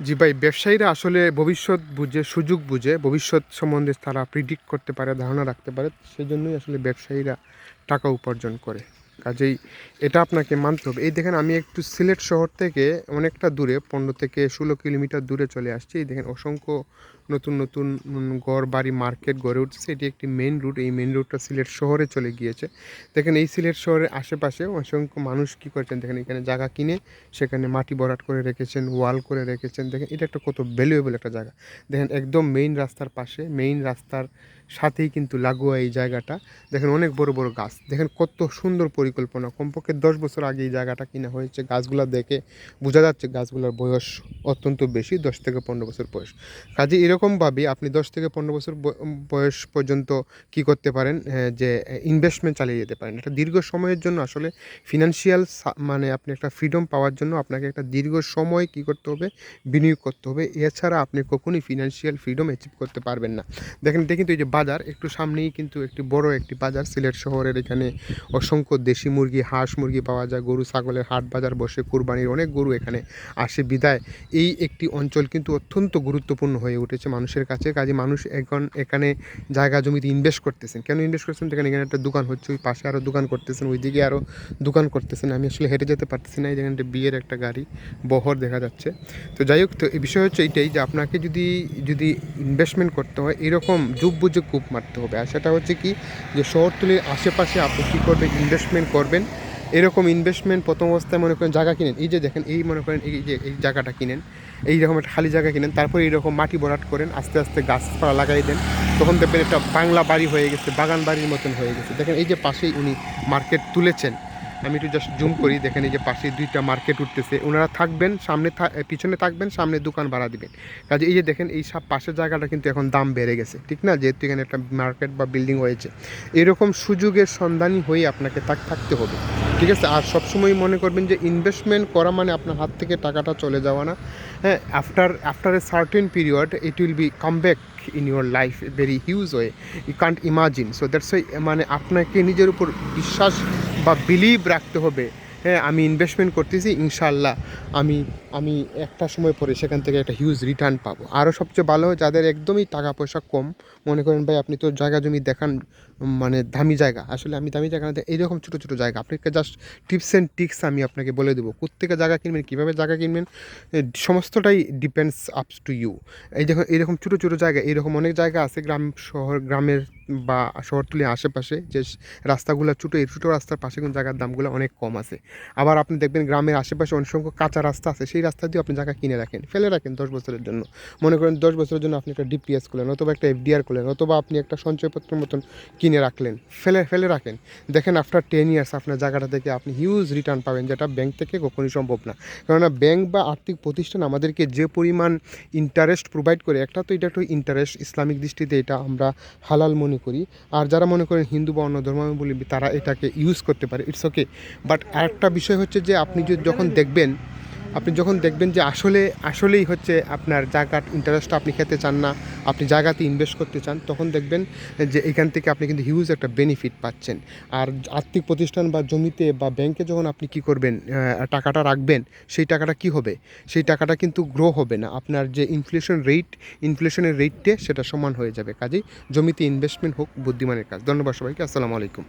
জি ভাই, ব্যবসায়ীরা আসলে ভবিষ্যৎ বুঝে, সুযোগ বুঝে, ভবিষ্যৎ সম্বন্ধে তারা প্রিডিক্ট করতে পারে, ধারণা রাখতে পারে সেই জন্যই আসলে ব্যবসায়ীরা টাকা উপার্জন করে। কাজেই এটা আপনাকে মানতে হবে। এই দেখেন, আমি একটু সিলেট শহর থেকে অনেকটা দূরে, পনেরো থেকে ষোলো কিলোমিটার দূরে চলে আসছি। এই দেখেন, অসংখ্য নতুন নতুন ঘর বাড়ি মার্কেট গড়ে উঠছে। এটি একটি মেন রুট এই মেইন রুটটা সিলেট শহরে চলে গিয়েছে। দেখেন, এই সিলেট শহরের আশেপাশে অসংখ্য মানুষ কী করছেন? দেখেন, এখানে জায়গা কিনে সেখানে মাটি বরাট করে রেখেছেন, ওয়াল করে রেখেছেন। দেখেন, এটা একটা কত ভ্যালুয়েবল একটা জায়গা। দেখেন, একদম মেইন রাস্তার পাশে মেইন রাস্তার সাথেই কিন্তু লাগোয়া এই জায়গাটা। দেখেন, অনেক বড় বড় গাছ। দেখেন, কত সুন্দর পরিকল্পনা। কমপক্ষে দশ বছর আগে এই জায়গাটা কিনা হয়েছে। গাছগুলো দেখে বোঝা যাচ্ছে গাছগুলোর বয়স অত্যন্ত বেশি, দশ থেকে পনেরো বছর বয়স। কাজে এরকমভাবে আপনি দশ থেকে পনেরো বছর বয়স পর্যন্ত কি করতে পারেন? যে ইনভেস্টমেন্ট চালিয়ে যেতে পারেন। একটা দীর্ঘ সময়ের জন্য আসলে ফিনান্সিয়াল মানে আপনি একটা ফ্রিডম পাওয়ার জন্য আপনাকে একটা দীর্ঘ সময় কি করতে হবে? বিনিয়োগ করতে হবে। এছাড়া আপনি কখনোই ফিনান্সিয়াল ফ্রিডম অ্যাচিভ করতে পারবেন না। দেখেন, এটা কিন্তু এই যে বাজার, একটু সামনেই কিন্তু একটি বড় একটি বাজার। সিলেট শহরের এখানে অসংখ্য দেশি মুরগি, হাঁস মুরগি পাওয়া যায়। গরু, ছাগলের হাট বাজার বসে, কুরবানির অনেক গরু এখানে আসে। বিদায়, এই একটি অঞ্চল কিন্তু অত্যন্ত গুরুত্বপূর্ণ হয়ে উঠেছে। মানুষের কাছে, কাজে মানুষ এখন, এখানে জায়গা জমিতে ইনভেস্ট করতেছেন। কেন ইনভেস্ট করতেছেন এখানে এখানে একটা দোকান হচ্ছে, ওই পাশে আরও দোকান করতেছেন, ওইদিকে আরও দোকান করতেছেন। আমি আসলে হেঁটে যেতে পারতেছি না, এই যেখানে একটা বিয়ের একটা গাড়ি, বহর দেখা যাচ্ছে। তো যাই হোক, তো এই বিষয় হচ্ছে এইটাই যে আপনাকে যদি যদি ইনভেস্টমেন্ট করতে হয়, এরকম যুগ বুঝে কূপ মারতে হবে। আর সেটা হচ্ছে কি? যে শহরতলির আশেপাশে আপনি কী করবেন? ইনভেস্টমেন্ট করবেন। এরকম ইনভেস্টমেন্ট প্রথম অবস্থায় মনে করেন জায়গা কিনেন। এই যে দেখেন, এই মনে করেন এই যে, এই জায়গাটা কিনেন এইরকম একটা খালি জায়গা কিনেন, তারপর এইরকম মাটি ভরাট করেন, আস্তে আস্তে গাছপালা লাগাই দেন। তখন দেখবেন একটা বাংলা বাড়ি হয়ে গেছে, বাগান বাড়ির মতন হয়ে গেছে। দেখেন এই যে পাশেই উনি মার্কেট তুলেছেন। আমি একটু জাস্ট জুম করি, দেখেন এই যে পাশে দুইটা মার্কেট উঠতেছে। ওনারা থাকবেন, সামনে পিছনে থাকবেন, সামনে দোকান ভাড়া দিবেন। কাজে এই যে দেখেন, এই সব পাশের জায়গাটা কিন্তু এখন দাম বেড়ে গেছে, ঠিক না? যেহেতু এখানে একটা মার্কেট বা বিল্ডিং হয়েছে। এরকম সুযোগের সন্ধানী হয়ে আপনাকে তাক থাকতে হবে, ঠিক আছে? আর সবসময় মনে করবেন যে ইনভেস্টমেন্ট করা মানে আপনার হাত থেকে টাকাটা চলে যাওয়া না। হ্যাঁ after after a certain period it will be come back in your life very huge way you can't imagine so that's মানে আপনাকে নিজের উপর বিশ্বাস বা বিলিভ রাখতে হবে। হ্যাঁ আমি ইনভেস্টমেন্ট করতেছি ইনশাল্লাহ আমি আমি একটা সময় পরে সেখান থেকে একটা হিউজ রিটার্ন পাবো। আরও সবচেয়ে ভালো যাদের একদমই টাকা পয়সা কম, মনে করেন ভাই আপনি তো জায়গা জমি দেখান মানে দামি জায়গা। আসলে আমি দামি জায়গা না, এইরকম ছোটো ছোটো জায়গা। আপনাকে জাস্ট টিপস অ্যান্ড টিক্স আমি আপনাকে বলে দেবো। কোথেকে জায়গা কিনবেন, কীভাবে জায়গা কিনবেন সমস্তটাই ডিপেন্ডস আপস টু ইউ এই দেখুন এরকম ছোটো ছোটো জায়গা এরকম অনেক জায়গা আছে গ্রাম শহর, গ্রামের বা শহরতলির আশেপাশে যে রাস্তাগুলো ছোটো, এই ছোটো রাস্তার পাশে কিন্তু জায়গার দামগুলো অনেক কম আছে। আবার আপনি দেখবেন গ্রামের আশেপাশে অসংখ্য কাঁচা রাস্তা আছে, সেই রাস্তা দিয়ে আপনি জায়গা কিনে রাখেন, ফেলে রাখেন দশ বছরের জন্য। মনে করেন দশ বছরের জন্য আপনি একটা ডিপিএস করলেন অথবা একটা এফডিআর করলেন অথবা আপনি একটা সঞ্চয়পত্রের মতন কিনে রাখলেন, ফেলে ফেলে রাখেন। দেখেন আফটার টেন ইয়ার্স আপনার জায়গাটা থেকে আপনি হিউজ রিটার্ন পাবেন, যেটা ব্যাংক থেকে কখনোই সম্ভব না। কেননা ব্যাংক বা আর্থিক প্রতিষ্ঠান আমাদেরকে যে পরিমাণ ইন্টারেস্ট প্রোভাইড করে, একটা তো এটা একটু ইন্টারেস্ট ইসলামিক দৃষ্টিতে এটা আমরা হালাল মনে করি। আর যারা মনে করেন হিন্দু বা অন্য ধর্মাবলম্বী, তারা এটাকে ইউজ করতে পারে। ইটস ওকে বাট আরেকটা বিষয় হচ্ছে যে, আপনি যখন দেখবেন আপনি যখন দেখবেন যে আসলে, আসলেই হচ্ছে আপনার জায়গার ইন্টারেস্টটা আপনি খেতে চান না, আপনি জায়গাতে ইনভেস্ট করতে চান, তখন দেখবেন যে এখান থেকে আপনি কিন্তু হিউজ একটা বেনিফিট পাচ্ছেন। আর আর্থিক প্রতিষ্ঠান বা জমিতে বা ব্যাংকে যখন আপনি কি করবেন টাকাটা রাখবেন, সেই টাকাটা কি হবে? সেই টাকাটা কিন্তু গ্রো হবে না। আপনার যে ইনফ্লেশন রেট ইনফ্লেশনের রেটটে সেটা সমান হয়ে যাবে। কাজেই জমিতে ইনভেস্টমেন্ট হোক, বুদ্ধিমানের কাজ। ধন্যবাদ সবাইকে। আসসালামু আলাইকুম।